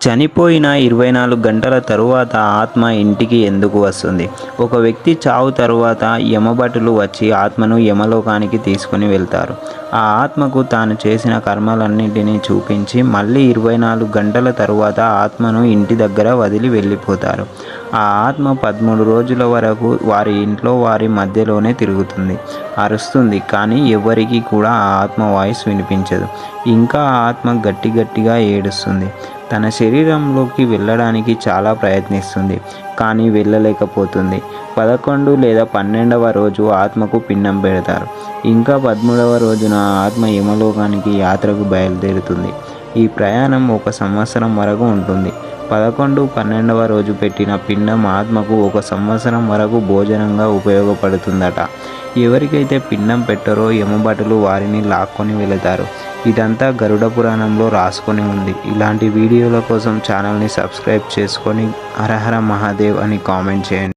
చనిపోయిన ఇరవై నాలుగు గంటల తరువాత ఆత్మ ఇంటికి ఎందుకు వస్తుంది? ఒక వ్యక్తి చావు తరువాత యమభటులు వచ్చి ఆత్మను యమలోకానికి తీసుకుని వెళ్తారు. ఆ ఆత్మకు తాను చేసిన కర్మలన్నింటినీ చూపించి మళ్ళీ ఇరవై నాలుగు గంటల తరువాత ఆత్మను ఇంటి దగ్గర వదిలి వెళ్ళిపోతారు. ఆ ఆత్మ పదమూడు రోజుల వరకు వారి ఇంట్లో వారి మధ్యలోనే తిరుగుతుంది అరుస్తుంది కానీ ఎవరికి కూడా ఆ ఆత్మ వాయిస్ వినిపించదు. ఇంకా ఆ ఆత్మ గట్టి గట్టిగా ఏడుస్తుంది. తన శరీరంలోకి వెళ్ళడానికి చాలా ప్రయత్నిస్తుంది కానీ వెళ్ళలేకపోతుంది. పదకొండు లేదా పన్నెండవ రోజు ఆత్మకు పిండం పెడతారు. ఇంకా పదమూడవ రోజున ఆత్మ యమలోకానికి యాత్రకు బయలుదేరుతుంది. ఈ ప్రయాణం ఒక సంవత్సరం వరకు ఉంటుంది. పదకొండు పన్నెండవ రోజు పెట్టిన పిండం ఆత్మకు ఒక సంవత్సరం వరకు భోజనంగా ఉపయోగపడుతుందట. ఎవరికైతే పిండం పెట్టరో యమభటులు వారిని లాక్కొని వెళతారు. ఇదంతా గరుడ పురాణంలో రాసుకొని ఉంది. ఇలాంటి వీడియోల కోసం ఛానల్ని సబ్స్క్రైబ్ చేసుకొని హరహర మహాదేవ్ అని కామెంట్ చేయండి.